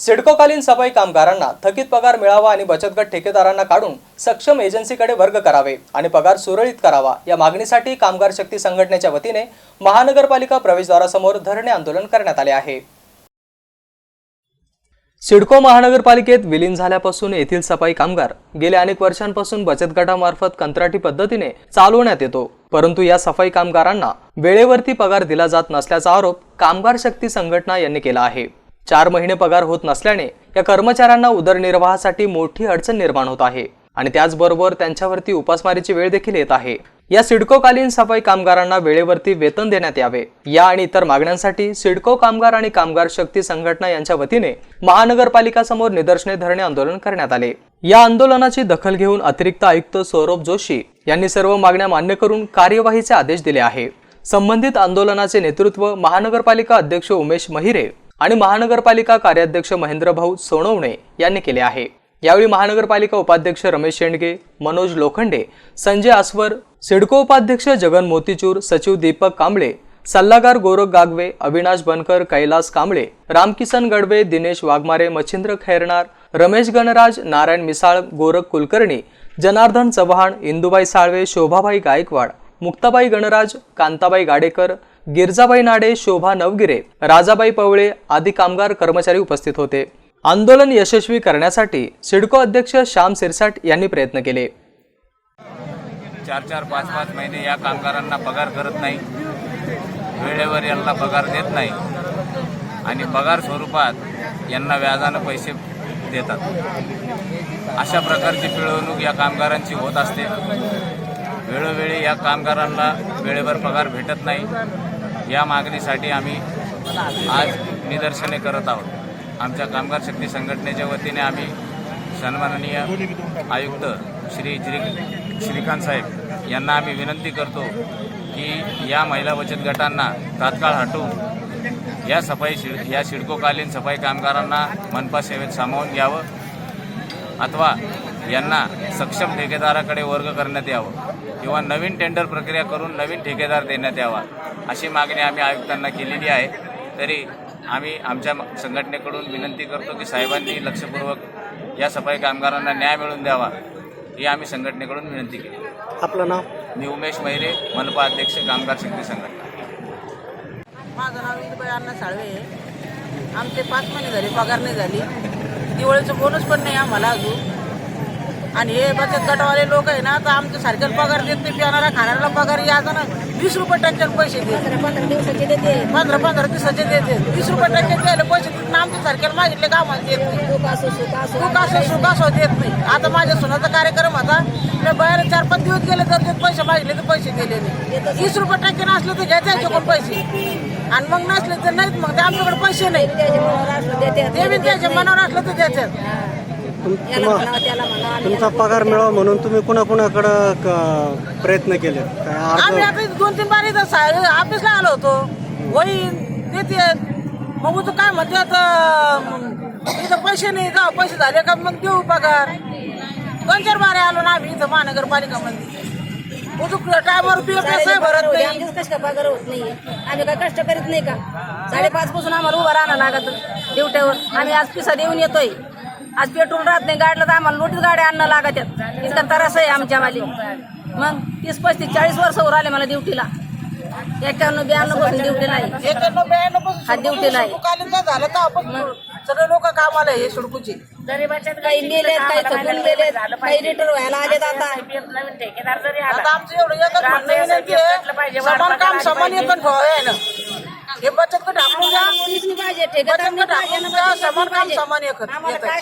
सिडकोकालीन सफाई कामगारांना थकीत पगार मिळावा आणि बचत गट ठेकेदारांना काढून सक्षम एजन्सीकडे वर्ग करावे आणि पगार सुरळीत करावा या मागणीसाठी कामगार शक्ती संघटनेच्या वतीने महानगरपालिका प्रवेशद्वारासमोर धरणे आंदोलन करण्यात आले आहे. सिडको महानगरपालिकेत विलीन झाल्यापासून येथील सफाई कामगार गेल्या अनेक वर्षांपासून बचत गटामार्फत कंत्राटी पद्धतीने चालवण्यात येतो. परंतु या सफाई कामगारांना वेळेवरती पगार दिला जात नसल्याचा आरोप कामगार शक्ती संघटना यांनी केला आहे. चार महिने पगार होत नसल्याने या कर्मचाऱ्यांना उदरनिर्वाहासाठी मोठी अडचण निर्माण होत आहे. आणि त्याचबरोबर त्यांच्यावरती उपासमारीची वेळ देखील येत आहे. या सिडकोकालीन सफाई कामगारांना वेळेवरती वेतन देण्यात यावे. या आणि इतर मागण्यांसाठी सिडको कामगार आणि कामगार शक्ती संघटना यांच्या वतीने महानगरपालिका समोर निदर्शने धरणे आंदोलन करण्यात आले. या आंदोलनाची दखल घेऊन अतिरिक्त आयुक्त सौरभ जोशी यांनी सर्व मागण्या मान्य करून कार्यवाहीचे आदेश दिले आहे. संबंधित आंदोलनाचे नेतृत्व महानगरपालिका अध्यक्ष उमेश महिरे आणि महानगरपालिका कार्याध्यक्ष महेंद्रभाऊ सोनवणे यांनी केले आहे. यावेळी महानगरपालिका उपाध्यक्ष रमेश शेंडगे मनोज लोखंडे संजय आसवर सिडको उपाध्यक्ष जगन मोतीचूर सचिव दीपक कांबळे सल्लागार गोरख गागवे अविनाश बनकर कैलास कांबळे रामकिसन गडवे दिनेश वाघमारे मच्छिंद्र खैरनार रमेश गणराज नारायण मिसाळ गोरख कुलकर्णी जनार्दन चव्हाण इंदुबाई साळवे शोभाबाई गायकवाड मुक्ताबाई गणराज कांताबाई गाडेकर गिरजाबाई नाडे शोभा नवगिरे राजाबाई पवळे आदी कामगार कर्मचारी उपस्थित होते. आंदोलन यशस्वी करण्यासाठी सिडको अध्यक्ष श्याम सिरसाट यांनी प्रयत्न केले. चार चार पाच पाच महिने या कामगारांना पगार करत नाही. वेळेवर यांना पगार देत नाही. आणि पगार स्वरूपात यांना व्याजानं पैसे देतात. अशा प्रकारची पिळवणूक या कामगारांची होत असते. वेळोवेळी या कामगारांना वेळेवर पगार भेटत नाही. या मागणीसाठी आम्ही आज निदर्शने करत आहोत. आमच्या कामगार शक्ती संघटनेच्या वतीने आम्ही सन्माननीय आयुक्त श्री श्री श्रीकांत साहेब यांना आम्ही विनंती करतो की या महिला बचत गटांना तात्काळ हटवून या सफाई शिड या शिडकोकालीन सफाई कामगारांना मनपा सेवेत सामावून घ्यावं. अथवा यांना सक्षम ठेकेदाराकडे वर्ग करण्यात यावं किंवा नवीन टेंडर प्रक्रिया करून नवीन ठेकेदार देण्यात यावा अशी मागणी आम्ही आयुक्तांना केलेली आहे. तरी आम्ही आमच्या संघटनेकडून विनंती करतो की साहेबांनी लक्षपूर्वक या सफाई कामगारांना न्याय मिळवून द्यावा ही आम्ही संघटनेकडून विनंती केली. आपलं नाव? मी उमेश मैरे मनपा अध्यक्ष कामगार शक्ती संघटना. माझं नाव अण्णा साळवे आहे. आमचे पाच महिने झाले पगार नाही झाली. दिवाळीचं बोनस पण नाही आम्हाला अजून. आणि हे बचत गटवाले लोक आहे ना तर आमच्या सारख्याला पगार देत नाही पिणारा खाणाऱ्याला पगार याचा ना वीस रुपये टक्क्याने पैसे देते. पंधरा पंधरा दिवसाचे देते. वीस रुपये टक्क्याने द्यायला पैसे देत नाही आमच्या सारख्याला मागितले कामाला देत नाही? सुख असो. सुख असो देत नाही. आता माझ्या सुनाचा कार्यक्रम होता त्या बाहेर चार पाच दिवस गेले तर देत पैसे मागितले तर पैसे दिले नाही. वीस रुपये टक्के नसले तर घ्यायचे याच्याकडून पैसे? आणि मग नसले तर नाहीत मग ते आमच्याकडे पैसे नाही. त्याच्या मनावर असलं देते ते बी त्याच्या मनावर असलं तर तुम- तुम्हा- आम्ही तुमचा पगार मिळावा म्हणून तुम्ही कुणाकुणाकडं क- प्रयत्न केले? काय आम्ही अर्ज आता इथं दोन तीन बार इथं सा- ऑफिसला आलो होतो. होईन देते मग तू काय म्हणते आता अं, इथं पैसे नाही का? पैसे झाले का? मग देऊ पगार. दोन चार बारे आलो ना आम्ही इथं महानगरपालिकामध्ये उजूक टायमावर सारे कसं भरत नाही कष्ट पगार होत नाही आम्ही काय कष्ट करीत नाही का? साडेपाच पासून आम्हाला उभं राहणं लागत ड्युट्यावर आम्ही आज पिसा देऊन येतोय. आज पेट्रोल राहत नाही गाडलं तर आम्हाला लोटीच गाड्या आणणं लागत आहेत इतका त्रास आहे आमच्या वाली. मग तीस पस्तीस चाळीस वर्ष वर आले मला ड्युटीला. एक्क्याण्णव ब्याण्णवपासून ड्युटीला आहे. ब्याण्णव हा, duty ला आहे. सगळे लोक कामाला आहे हे सुडकूची. काही मेलेत काही थकून गेलेत काही रिटर्न व्हायला आलेत आता आता. आमचं एवढं एकच म्हणणं विनंती आहे समान काम समान ना. हे बचत गट आपण द्या. पाहिजे बचत गट द्या. समान काम. समान काय